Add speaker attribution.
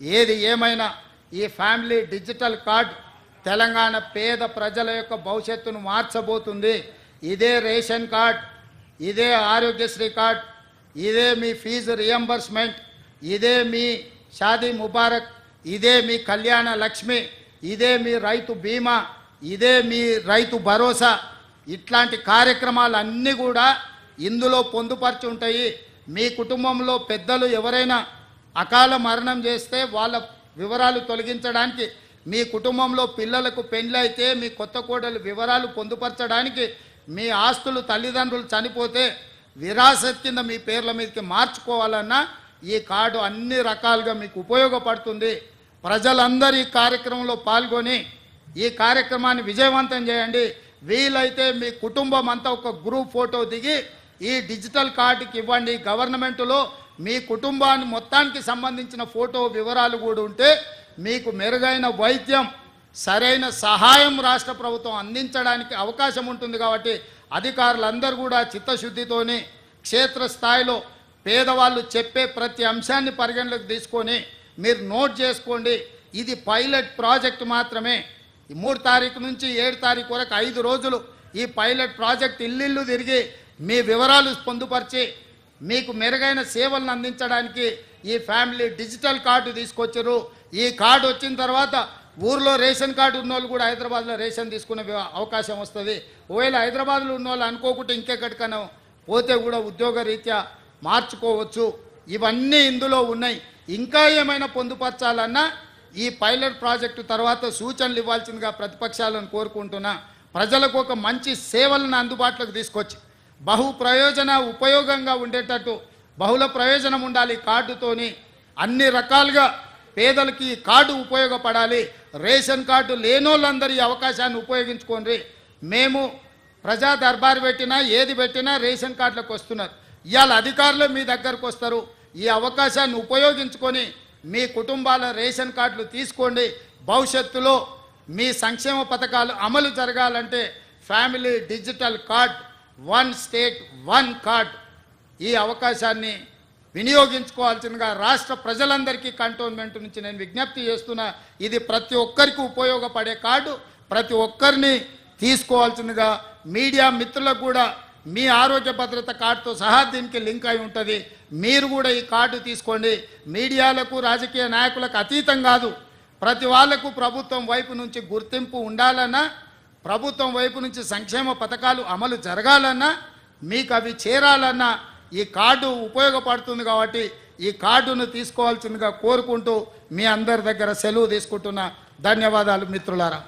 Speaker 1: ఏది ఏమైనా ఈ ఫ్యామిలీ డిజిటల్ కార్డ్ తెలంగాణ పేద ప్రజల యొక్క భవిష్యత్తును మార్చబోతుంది. ఇదే రేషన్ కార్డ్ ఇదే ఆరోగ్యశ్రీ కార్డ్ ఇదే మీ ఫీజు రియంబర్స్మెంట్ ఇదే మీ షాదీ ముబారక్ ఇదే మీ కళ్యాణ లక్ష్మి ఇదే మీ రైతు బీమా ఇదే మీ రైతు భరోసా. ఇట్లాంటి కార్యక్రమాలు అన్నీ కూడా ఇందులో పొందుపరిచి ఉంటాయి. మీ కుటుంబంలో పెద్దలు ఎవరైనా అకాల మరణం చేస్తే వాళ్ళ వివరాలు తొలగించడానికి మీ కుటుంబంలో పిల్లలకు పెళ్ళైతే మీ కొత్త కోడలు వివరాలు పొందుపరచడానికి మీ ఆస్తులు తల్లిదండ్రులు చనిపోతే విరాసత్ కింద మీ పేర్ల మీదకి మార్చుకోవాలన్నా ఈ కార్డు అన్ని రకాలుగా మీకు ఉపయోగపడుతుంది. ప్రజలందరూ ఈ కార్యక్రమంలో పాల్గొని ఈ కార్యక్రమాన్ని విజయవంతం చేయండి. వీలైతే మీ కుటుంబం అంతా ఒక గ్రూప్ ఫోటో దిగి ఈ డిజిటల్ కార్డుకి ఇవ్వండి. గవర్నమెంట్లో మీ కుటుంబాన్ని మొత్తానికి సంబంధించిన ఫోటో వివరాలు కూడా ఉంటే మీకు మెరుగైన వైద్యం సరైన సహాయం రాష్ట్ర ప్రభుత్వం అందించడానికి అవకాశం ఉంటుంది కాబట్టి అధికారులందరూ కూడా చిత్తశుద్ధితోని క్షేత్రస్థాయిలో పేదవాళ్ళు చెప్పే ప్రతి అంశాన్ని పరిగణలోకి తీసుకొని మీరు నోట్ చేసుకోండి. ఇది పైలట్ ప్రాజెక్ట్ మాత్రమే. ఈ మూడు తారీఖు నుంచి ఏడు తారీఖు వరకు ఐదు రోజులు ఈ పైలట్ ప్రాజెక్ట్ ఇల్లు తిరిగి మీ వివరాలు పొందుపరిచి మీకు మెరుగైన సేవలను అందించడానికి ఈ ఫ్యామిలీ డిజిటల్ కార్డు తీసుకొచ్చారు. ఈ కార్డు వచ్చిన తర్వాత ఊర్లో రేషన్ కార్డు ఉన్నవాళ్ళు కూడా హైదరాబాద్లో రేషన్ తీసుకునే అవకాశం వస్తుంది. ఒకవేళ హైదరాబాద్లో ఉన్న వాళ్ళు అనుకోకుండా ఇంకెక్కడికైనా పోతే కూడా ఉద్యోగ రీత్యా మార్చుకోవచ్చు. ఇవన్నీ ఇందులో ఉన్నాయి. ఇంకా ఏమైనా పొందుపరచాలన్నా ఈ పైలట్ ప్రాజెక్టు తర్వాత సూచనలు ఇవ్వాల్సిందిగా ప్రతిపక్షాలను కోరుకుంటున్నా. ప్రజలకు ఒక మంచి సేవలను అందుబాటులోకి తీసుకొచ్చి బహు ప్రయోజన ఉపయోగంగా ఉండేటట్టు బహుళ ప్రయోజనం ఉండాలి కార్డుతోని. అన్ని రకాలుగా పేదలకి కార్డు ఉపయోగపడాలి. రేషన్ కార్డు లేనోళ్ళందరి ఈ అవకాశాన్ని ఉపయోగించుకోండి. మేము ప్రజా దర్బారు పెట్టినా ఏది పెట్టినా రేషన్ కార్డులకు వస్తున్నారు. ఇవాళ అధికారులు మీ దగ్గరకు వస్తారు. ఈ అవకాశాన్ని ఉపయోగించుకొని మీ కుటుంబాల రేషన్ కార్డులు తీసుకోండి. భవిష్యత్తులో మీ సంక్షేమ పథకాలు అమలు జరగాలంటే family digital card one state one card ఈ అవకాశాన్ని వినియోగించుకోవాల్సిందిగా రాష్ట్ర ప్రజలందరికీ కంటోన్మెంట్ నుంచి నేను విజ్ఞప్తి చేస్తున్నా. ఇది ప్రతి ఒక్కరికి ఉపయోగపడే కార్డు. ప్రతి ఒక్కరిని తీసుకోవాల్సిందిగా మీడియా మిత్రులకు కూడా మీ ఆరోగ్య భద్రత కార్డుతో సహా దీనికి లింక్ అయి ఉంటుంది. మీరు కూడా ఈ కార్డు తీసుకోండి. మీడియాలకు రాజకీయ నాయకులకు అతీతం కాదు. ప్రతి వాళ్ళకు ప్రభుత్వం వైపు నుంచి గుర్తింపు ఉండాలన్నా ప్రభుత్వం వైపు నుంచి సంక్షేమ పథకాలు అమలు జరగాలన్నా మీకు అవి చేరాలన్నా ఈ కార్డు ఉపయోగపడుతుంది కాబట్టి ఈ కార్డును తీసుకోవాల్సిందిగా కోరుకుంటూ మీ అందరి దగ్గర సెలవు తీసుకుంటున్నా. ధన్యవాదాలు మిత్రులారా.